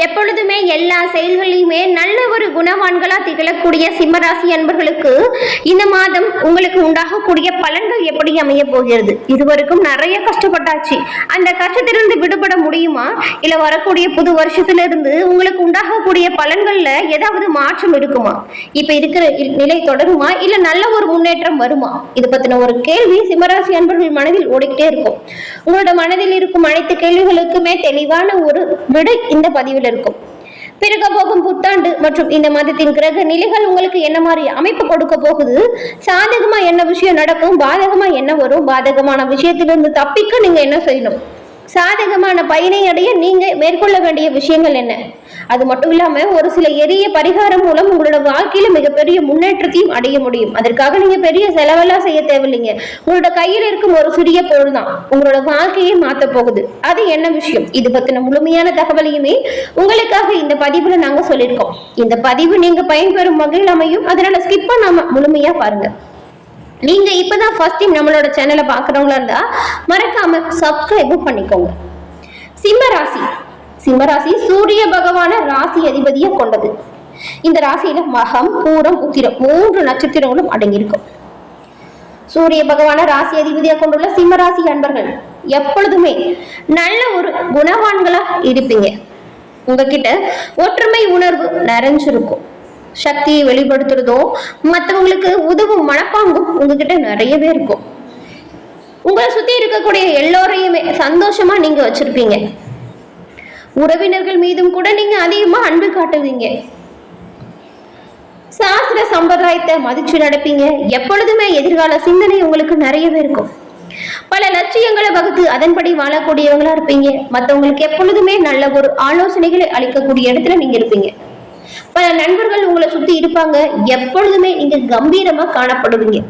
எப்பொழுதுமே எல்லா செயல்களிலுமே நல்ல ஒரு குணவான்களா திகழக்கூடிய சிம்மராசி அன்பர்களுக்கு இந்த மாதம் உங்களுக்கு உண்டாகக்கூடிய பலன்கள் எப்படி அமைய போகிறது? இதுவரைக்கும் நிறைய கஷ்டப்பட்டாச்சு. அந்த கஷ்டத்திலிருந்து விடுபட முடியுமா? இல்ல வரக்கூடிய புது வருஷத்திலிருந்து உங்களுக்கு உண்டாகக்கூடிய பலன்கள்ல ஏதாவது மாற்றம் இருக்குமா? இப்ப இருக்கிற நிலை தொடருமா? இல்ல நல்ல ஒரு முன்னேற்றம் வருமா? இது பத்தின ஒரு கேள்வி சிம்மராசி அன்பர்கள் மனதில் ஓடிக்கிட்டே இருக்கும். உங்களோட மனதில் இருக்கும் அனைத்து கேள்விகளுக்குமே தெளிவான ஒரு விடை இந்த பதிவில் இருக்கும். பிறகு போகும் புத்தாண்டு மற்றும் இந்த மாதத்தின் கிரக நிலைகள் உங்களுக்கு என்ன மாதிரி அமைப்பு கொடுக்க போகுது? சாதகமா என்ன விஷயம் நடக்கும்? பாதகமா என்ன வரும்? பாதகமான விஷயத்திலிருந்து தப்பிக்க நீங்க என்ன செய்யணும்? சாதகமான பயனை அடைய நீங்க மேற்கொள்ள வேண்டிய விஷயங்கள் என்ன? அது மட்டும் இல்லாம ஒரு சில எரிய பரிகாரம் மூலம் உங்களோட வாழ்க்கையில மிகப்பெரிய முன்னேற்றத்தையும் அடைய முடியும். அதற்காக நீங்க பெரிய செலவெல்லாம் செய்ய தேவையில்லைங்க. உங்களோட கையில் இருக்கும் ஒரு சிறிய பொருள் தான் உங்களோட வாழ்க்கையை மாத்த போகுது. அது என்ன விஷயம்? இது பத்தின முழுமையான தகவலையுமே உங்களுக்காக இந்த பதிவுல நாங்க சொல்லியிருக்கோம். இந்த பதிவு நீங்க பயன்பெறும் வகையில் அமையும். அதனால ஸ்கிப் பண்ணாம முழுமையா பாருங்க. நீங்க இப்பதான் ஃபர்ஸ்ட் டைம் நம்மளோட சேனலை பாக்குறவங்களா இருந்தா மறக்காம சப்ஸ்கிரைபும் பண்ணிக்கோங்க. சிம்ம ராசி. சிம்ம ராசி சூரிய பகவான ராசி அதிபதியை கொண்டது. இந்த ராசியில மகம் பூரம் உத்திரம் மூன்று நட்சத்திரங்களும் அடங்கியிருக்கும். சூரிய பகவான ராசி அதிபதியாக கொண்டுள்ள சிம்ம ராசி அன்பர்கள் எப்பொழுதுமே நல்ல ஒரு குணவான்களா இருப்பீங்க. உங்ககிட்ட ஒற்றுமை உணர்வு நிறைஞ்சிருக்கும். சக்தியை வெளிப்படுத்துறதோ மற்றவங்களுக்கு உதவும் மனப்பாங்கும் உங்ககிட்ட நிறையவே இருக்கும். உங்களை சுத்தி இருக்கக்கூடிய எல்லோரையுமே சந்தோஷமா நீங்க வச்சிருப்பீங்க. உறவினர்கள் மீதும் கூட நீங்க அதிகமா அன்பு காட்டுவீங்க. சாஸ்திர சம்பிரதாயத்தை மதிச்சு நடப்பீங்க. எப்பொழுதுமே எதிர்கால சிந்தனை உங்களுக்கு நிறையவே இருக்கும். பல லட்சியங்களை வகுத்து அதன்படி வாழக்கூடியவங்களா இருப்பீங்க. மற்றவங்களுக்கு எப்பொழுதுமே நல்ல ஒரு ஆலோசனைகளை அளிக்கக்கூடிய இடத்துல நீங்க இருப்பீங்க. பல நண்பர்கள் உங்களை சுத்தி இருப்பாங்க. எப்பொழுதுமே நீங்க கம்பீரமா காணப்படுவீங்க.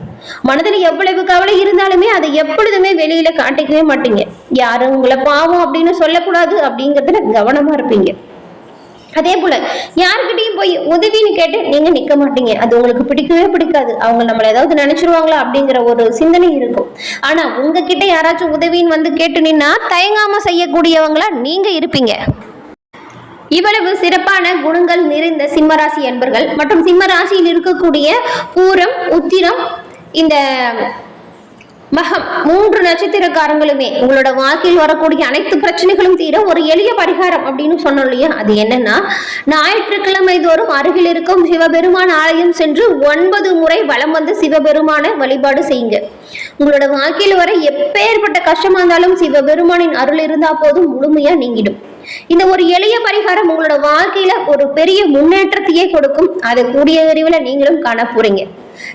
மனதுல எவ்வளவு கவலை இருந்தாலுமே அதை எப்பொழுதுமே வெளியில காட்டிக்கவே மாட்டீங்க. யாரும் உங்களை பாவம் அப்படின்னு சொல்லக்கூடாது அப்படிங்கறதுல கவனமா இருப்பீங்க. அதே போல யாருக்கிட்டையும் போய் உதவின்னு கேட்டு நீங்க நிக்க மாட்டீங்க. அது உங்களுக்கு பிடிக்கவே பிடிக்காது. அவங்க நம்மள ஏதாவது நினைச்சிருவாங்களா அப்படிங்கிற ஒரு சிந்தனை இருக்கும். ஆனா உங்ககிட்ட யாராச்சும் உதவின்னு வந்து கேட்டு நின்னா தயங்காம செய்யக்கூடியவங்களா நீங்க இருப்பீங்க. இவ்வளவு சிறப்பான குணங்கள் நிறைந்த சிம்மராசி அன்பர்கள் மற்றும் சிம்மராசியில் இருக்கக்கூடிய பூரம் உத்திரம் இந்த மகம் மூன்று நட்சத்திரக்காரங்களுமே உங்களோட வாழ்க்கையில் வரக்கூடிய அனைத்து பிரச்சனைகளும் தீர ஒரு எளிய பரிகாரம் அப்படின்னு சொன்னோம் இல்லையா? அது என்னன்னா ஞாயிற்றுக்கிழமை தோறும் அருகில் இருக்கும் சிவபெருமான் ஆலயம் சென்று ஒன்பது முறை வலம் வந்து சிவபெருமான வழிபாடு செய்யுங்க. உங்களோட வாழ்க்கையில் வர எப்பேற்பட்ட கஷ்டமா இருந்தாலும் சிவபெருமானின் அருள் இருந்தா போதும் முழுமையா நீங்கிடும். இந்த ஒரு எளிய பரிகாரம் உங்களோட வாழ்க்கையில ஒரு பெரிய முன்னேற்றத்தையே கொடுக்கும். அதை கூடிய விரைவில் நீங்களும் காண போறீங்க.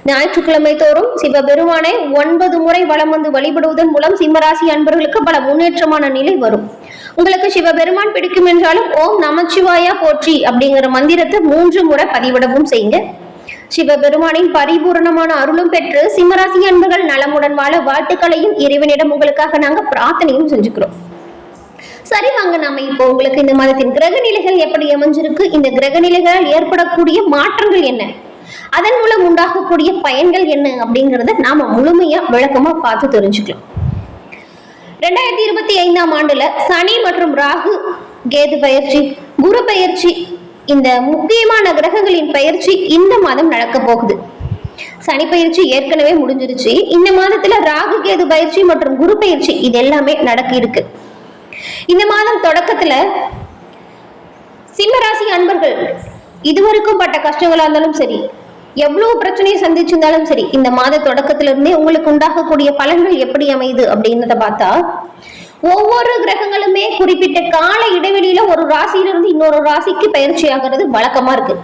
ஞாயிற்றுக்கிழமை தோறும் சிவபெருமானை ஒன்பது முறை வலம் வந்து வழிபடுவதன் மூலம் சிம்மராசி அன்பர்களுக்கு பல முன்னேற்றமான நிலை வரும். உங்களுக்கு சிவபெருமான் பிடிக்கும் என்றாலும் ஓம் நமச்சிவாயா போற்றி அப்படிங்கிற மந்திரத்தை மூன்று முறை பதிவிடவும் செய்யுங்க. சிவபெருமானின் பரிபூரணமான அருளும் பெற்று சிம்மராசி அன்பர்கள் நலமுடன் வாழ வாழ்த்துக்களையும் இறைவனிடம் உங்களுக்காக நாங்க பிரார்த்தனையும் செஞ்சுக்கிறோம். சரி வாங்க நாம இப்போ உங்களுக்கு இந்த மாதத்தின் கிரக நிலைகள் எப்படி அமைஞ்சிருக்கு? இந்த கிரக நிலைகளால் ஏற்படக்கூடிய மாற்றங்கள் என்ன? அதன் மூலம் உண்டாகக்கூடிய பயன்கள் என்ன அப்படிங்கறத நாம முழுமையா விளக்கமா பார்த்து தெரிஞ்சுக்கலாம். ரெண்டாயிரத்தி இருபத்தி ஐந்தாம் ஆண்டுல சனி மற்றும் ராகு கேது பயிற்சி குரு பயிற்சி இந்த முக்கியமான கிரகங்களின் பயிற்சி இந்த மாதம் நடக்க போகுது. சனி பயிற்சி ஏற்கனவே முடிஞ்சிருச்சு. இந்த மாதத்துல ராகு கேது பயிற்சி மற்றும் குரு பயிற்சி இது எல்லாமே நடக்க இருக்கு. இந்த மாதம் தொடக்கத்துல சிம்மராசி அன்பர்கள் இதுவரைக்கும் பட்ட கஷ்டங்களா இருந்தாலும் சரி எவ்வளவு பிரச்சனையை சந்திச்சிருந்தாலும் சரி இந்த மாத தொடக்கத்துல இருந்தே உங்களுக்கு உண்டாகக்கூடிய பலன்கள் எப்படி அமையுது அப்படின்றத பார்த்தா ஒவ்வொரு கிரகங்களுமே குறிப்பிட்ட கால இடைவெளியில ஒரு ராசியிலிருந்து இன்னொரு ராசிக்கு பயிற்சி ஆகிறது வழக்கமா இருக்கு.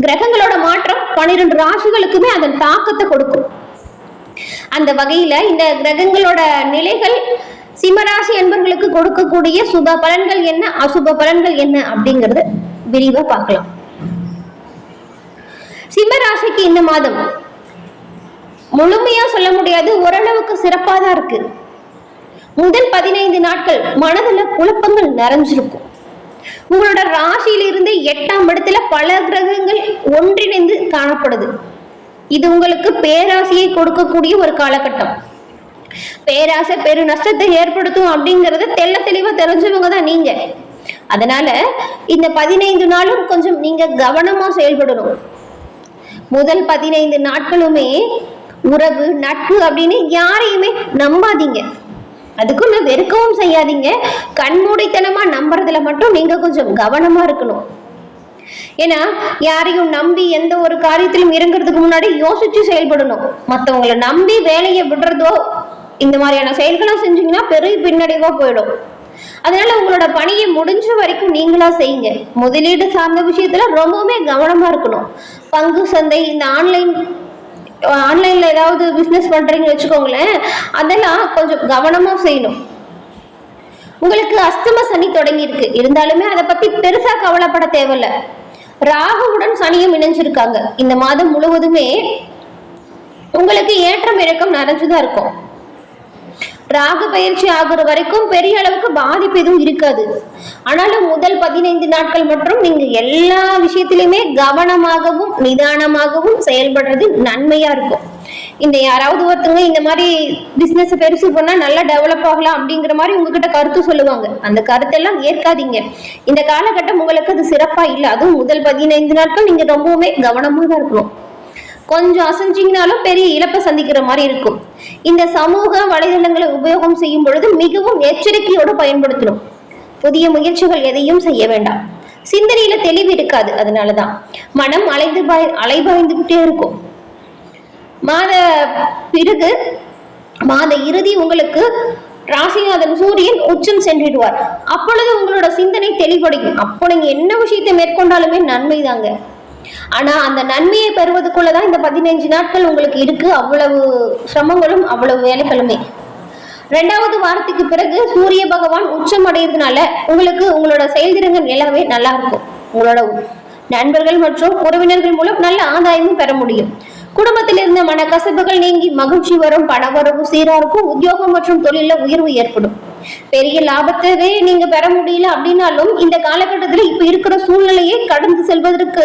கிரகங்களோட மாற்றம் பன்னிரெண்டு ராசிகளுக்குமே அதன் தாக்கத்தை கொடுக்கும். அந்த வகையில இந்த கிரகங்களோட நிலைகள் சிம்மராசி என்பவர்களுக்கு கொடுக்கக்கூடிய சுப பலன்கள் என்ன அசுப பலன்கள் என்ன அப்படிங்கறது விரிவா பார்க்கலாம். சிம்மராசிக்கு இந்த மாதம் முழுமையா சொல்ல முடியாது ஓரளவுக்கு சிறப்பா தான் இருக்கு. முதல் பதினைந்து நாட்கள் மனதுல குழப்பங்கள் நிறைஞ்சிருக்கும். உங்களோட ராசியிலிருந்து எட்டாம் இடத்துல பல கிரகங்கள் ஒன்றிணைந்து காணப்படுது. இது உங்களுக்கு பேராசியை கொடுக்கக்கூடிய ஒரு காலகட்டம். பேராசை பெரு நஷ்டத்தை ஏற்படுத்தும் அப்படிங்கறத தெள்ள தெளிவா தெரிஞ்சவங்க தான் நீங்க. அதனால இந்த பதினைந்து நாளும் கொஞ்சம் நீங்க கவனமா செயல்படணும். முதல் பதினைந்து நாட்களுமே உறவு நட்பு அப்படின்னு யாரையுமே நம்பாதீங்க. அதுக்குள்ள வெறுக்கவும் செய்யாதீங்க. கண்மூடித்தனமா நம்புறதுல மட்டும் நீங்க கொஞ்சம் கவனமா இருக்கணும். ஏன்னா யாரையும் நம்பி எந்த ஒரு காரியத்திலும் இறங்குறதுக்கு முன்னாடி யோசிச்சு செயல்படணும். மற்றவங்களை நம்பி வேலையை விடுறதோ இந்த மாதிரியான செயல்களும் செஞ்சீங்கன்னா பெரிய பின்னடைவா போயிடும். அதனால உங்களோட பணியை முடிஞ்ச வரைக்கும் நீங்களா செய்யுங்க. முதலீடு சார்ந்த விஷயத்துல ரொம்பவுமே கவனமா இருக்கணும். பங்கு சந்தை இந்த ஆன்லைன் ஆன்லைன்ல ஏதாவது பிசினஸ் பண்றீங்கன்னு வச்சுக்கோங்களேன் அதெல்லாம் கொஞ்சம் கவனமா செய்யணும். உங்களுக்கு அஸ்தம சனி தொடங்கி இருக்கு இருந்தாலுமே அதை பத்தி பெருசா கவலைப்பட தேவையில்ல. ராகுவுடன் சனியும் இணைஞ்சிருக்காங்க. இந்த மாதம் முழுவதுமே உங்களுக்கு ஏற்றம் இறக்கம் நிறைஞ்சுதான் இருக்கும். ராகு பயிற்சி ஆகுற வரைக்கும் பெரிய அளவுக்கு பாதிப்பு எதுவும் இருக்காது. ஆனாலும் முதல் பதினைந்து நாட்கள் மற்றும் நீங்க எல்லா விஷயத்திலுமே கவனமாகவும் நிதானமாகவும் செயல்படுறது நன்மையா இருக்கும். இந்த யாராவது ஒருத்தவங்க இந்த மாதிரி பிசினஸ் பெருசு பண்ணா நல்லா டெவலப் ஆகலாம் அப்படிங்கிற மாதிரி உங்ககிட்ட கருத்து சொல்லுவாங்க. அந்த கருத்தெல்லாம் ஏற்காதீங்க. இந்த காலகட்டம் உங்களுக்கு அது சிறப்பா இல்லை. அதுவும் முதல் பதினைந்து நாட்கள் நீங்க ரொம்பவுமே கவனமா தான் இருக்கணும். கொஞ்சம் அசைஞ்சிங்கனாலும் பெரிய இழப்பை சந்திக்கிற மாதிரி இருக்கும். இந்த சமூக வலைதளங்களை உபயோகம் செய்யும் பொழுது மிகவும் எச்சரிக்கையோடு பயன்படுத்தணும். புதிய முயற்சிகள் எதையும் செய்ய வேண்டாம். சிந்தனையில தெளிவு இருக்காது அதனாலதான். மனம் அலைந்து பாய் அலைபாய்ந்துகிட்டே இருக்கும். மாத பிறகு மாத இறுதி உங்களுக்கு ராசிநாதன் சூரியன் உச்சம் சென்றிடுவார். அப்பொழுது உங்களோட சிந்தனை தெளிவடையும். அப்போ நீங்க என்ன விஷயத்தை மேற்கொண்டாலுமே நன்மைதாங்க. ஆனா அந்த நன்மையை பெறுவதற்குள்ளதான் இந்த பதினைஞ்சு நாட்கள் உங்களுக்கு இருக்கு. அவ்வளவு சிரமங்களும் அவ்வளவு வேலைகளுமே. ரெண்டாவது வாரத்துக்கு பிறகு சூரிய பகவான் உச்சம் அடைகிறதுனால உங்களுக்கு உங்களோட செயல்திறங்கள் எல்லாமே நல்லா இருக்கும். உங்களோட நண்பர்கள் மற்றும் உறவினர்கள் மூலம் நல்ல ஆதாயமும் பெற முடியும். குடும்பத்தில் இருந்த மனக்கசப்புகள் நீங்கி மகிழ்ச்சி வரும் பணவரவு சீராருக்கும் உத்தியோகம் மற்றும் தொழில உயர்வு ஏற்படும். பெரிய லாபத்தவே நீங்க பெற முடியல அப்படின்னாலும் இந்த காலகட்டத்தில் இப்ப இருக்கிற சூழ்நிலையை கடந்து செல்வதற்கு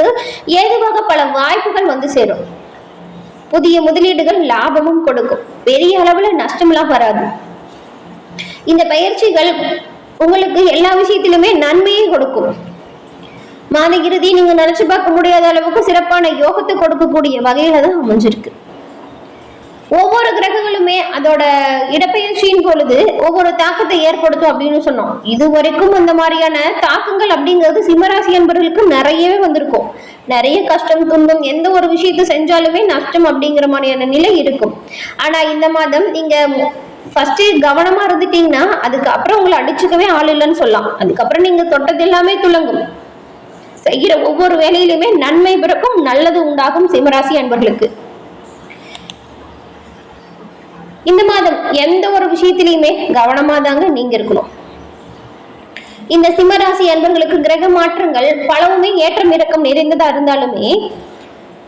ஏதுவாக பல வாய்ப்புகள் வந்து சேரும். புதிய முதலீடுகள் லாபமும் கொடுக்கும். பெரிய அளவுல நஷ்டம்லாம் வராது. இந்த பயிற்சிகள் உங்களுக்கு எல்லா விஷயத்திலுமே நன்மையை கொடுக்கும். மாத இறுதி நீங்க நினைச்சு பார்க்க முடியாத அளவுக்கு சிறப்பான யோகத்தை கொடுக்கக்கூடிய வகையில தான் அமைஞ்சிருக்கு. ஒவ்வொரு கிரகங்களுமே அதோட இடப்பெயர்ச்சியின் பொழுது ஒவ்வொரு தாக்கத்தை ஏற்படுத்தும் அப்படின்னு சொன்னோம். இது வரைக்கும் அந்த மாதிரியான தாக்கங்கள் அப்படிங்கிறது சிம்மராசி என்பவர்களுக்கு நிறையவே வந்திருக்கும். நிறைய கஷ்டம் துன்பம் எந்த ஒரு விஷயத்தை செஞ்சாலுமே நஷ்டம் அப்படிங்கிற மாதிரியான நிலை இருக்கும். ஆனா இந்த மாதம் நீங்க ஃபர்ஸ்ட் கவனமா இருந்துட்டீங்கன்னா அதுக்கப்புறம் உங்களை அடிச்சுக்கவே ஆள் இல்லைன்னு சொல்லலாம். அதுக்கப்புறம் நீங்க தொட்டது எல்லாமே துலங்கும் செய்கிற ஒவ்வொரு வேலையிலுமே நன்மை பிறக்கும் நல்லது உண்டாகும் சிம்மராசி அன்பர்களுக்கு. இந்த மாதம் எந்த ஒரு விஷயத்திலையுமே கவனமா தாங்க நீங்க இருக்கணும். இந்த சிம்மராசி அன்பர்களுக்கு கிரக மாற்றங்கள் பலவுமே ஏற்றம் இறக்கம் நிறைந்ததா இருந்தாலுமே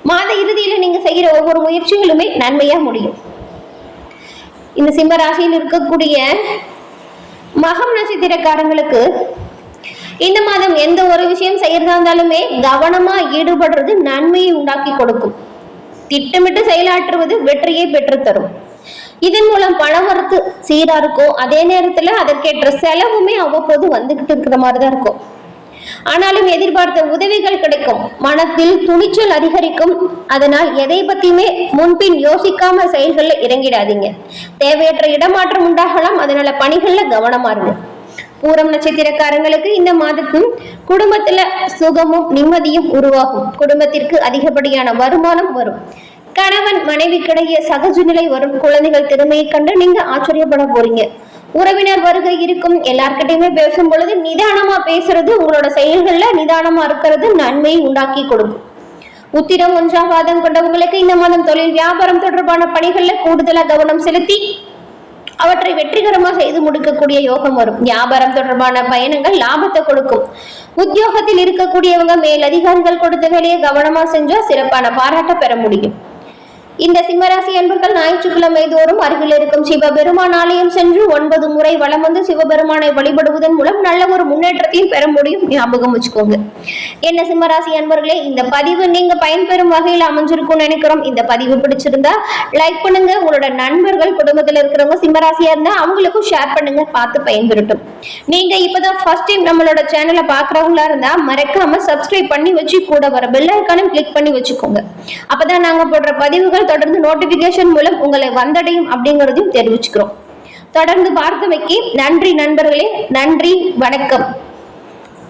மாத இறுதியில நீங்க செய்யற ஒவ்வொரு முயற்சிகளுமே நன்மையா முடியும். இந்த சிம்ம ராசியில் இருக்கக்கூடிய மகம் நட்சத்திரக்காரங்களுக்கு இந்த மாதம் எந்த ஒரு விஷயம் செய்யறதா இருந்தாலுமே கவனமா ஈடுபடுறது நன்மையை உண்டாக்கி கொடுக்கும். திட்டமிட்டு செயலாற்றுவது வெற்றியை பெற்றுத்தரும். இதன் மூலம் பணவரத்து சீரா இருக்கும் அதே நேரத்துல அதற்கேற்ற செலவுமே அவ்வப்போது வந்துகிட்டு இருக்கிற மாதிரி தான் இருக்கும். ஆனாலும் எதிர்பார்த்த உதவிகள் கிடைக்கும். மனத்தில் துணிச்சல் அதிகரிக்கும். அதனால் எதை பத்தியுமே முன்பின் யோசிக்காம செயல்களில் இறங்கிடாதீங்க. தேவையற்ற இடமாற்றம் உண்டாகலாம். அதனால பணிகள்ல கவனமா இருக்கும் பூரம் நட்சத்திரக்காரங்களுக்கு இந்த மாதத்தும் குடும்பத்துல சுகமும் நிம்மதியும் உருவாகும். குடும்பத்திற்கு அதிகப்படியான வருமானம் வரும். கணவன் மனைவிக்கிடையே சகஜ நிலை வரும். குழந்தைகள் திறமையை கண்டு நீங்க ஆச்சரியப்பட போறீங்க. உறவினர் வருகை இருக்கும். எல்லார்கிட்டயுமே பேசும் பொழுது நிதானமா பேசுறது உங்களோட செயல்கள்ல நிதானமா இருக்கிறது நன்மையை உண்டாக்கி கொடுக்கும். உத்திரம் ஒன்றாம் வாதம் கொண்டவங்களுக்கு இந்த மாதம் தொழில் வியாபாரம் தொடர்பான பணிகள்ல கூடுதலா கவனம் செலுத்தி அவற்றை வெற்றிகரமா செய்து முடிக்கக்கூடிய யோகம் வரும். வியாபாரம் தொடர்பான பயணங்கள் லாபத்தை கொடுக்கும். உத்தியோகத்தில் இருக்கக்கூடியவங்க மேல் அதிகாரிகள் கொடுத்த வேலையை கவனமா செஞ்சா சிறப்பான பாராட்ட பெற முடியும். இந்த சிம்மராசி அன்பர்கள் ஞாயிற்றுக்கிழமை தோறும் அருகில் இருக்கும் சிவபெருமான் ஆலயம் சென்று ஒன்பது முறை வலம் வந்து சிவபெருமானை வழிபடுவதன் மூலம் நல்ல ஒரு முன்னேற்றத்தையும் பெற முடியும். ஞாபகம் வச்சுக்கோங்க. என்ன சிம்மராசி அன்பர்களே இந்த பதிவு நீங்க பயன்பெறும் வகையில் அமைஞ்சிருக்கும்னு நினைக்கிறோம். இந்த பதிவு பிடிச்சிருந்தா லைக் பண்ணுங்க. உங்களோட நண்பர்கள் குடும்பத்துல இருக்கிறவங்க சிம்மராசியா இருந்தா அவங்களுக்கும் ஷேர் பண்ணுங்க. பார்த்து பயன்பெறட்டும். நீங்க இப்பதான் ஃபர்ஸ்ட் டைம் நம்மளோட சேனலை பாக்குறவங்களா இருந்தா மறக்காம சப்ஸ்கிரைப் பண்ணி வச்சு கூட வர பெல் ஐக்கானும் கிளிக் பண்ணி வச்சுக்கோங்க. அப்பதான் நாங்க போடுற பதிவுகள் தொடர்ந்து நோட்டிபிகேஷன் மூலம் உங்களை வந்தடையும் அப்படிங்கறதையும் தெரிவிச்சுக்கிறோம். தொடர்ந்து பார்த்தமைக்கு நன்றி நண்பர்களே நன்றி வணக்கம்.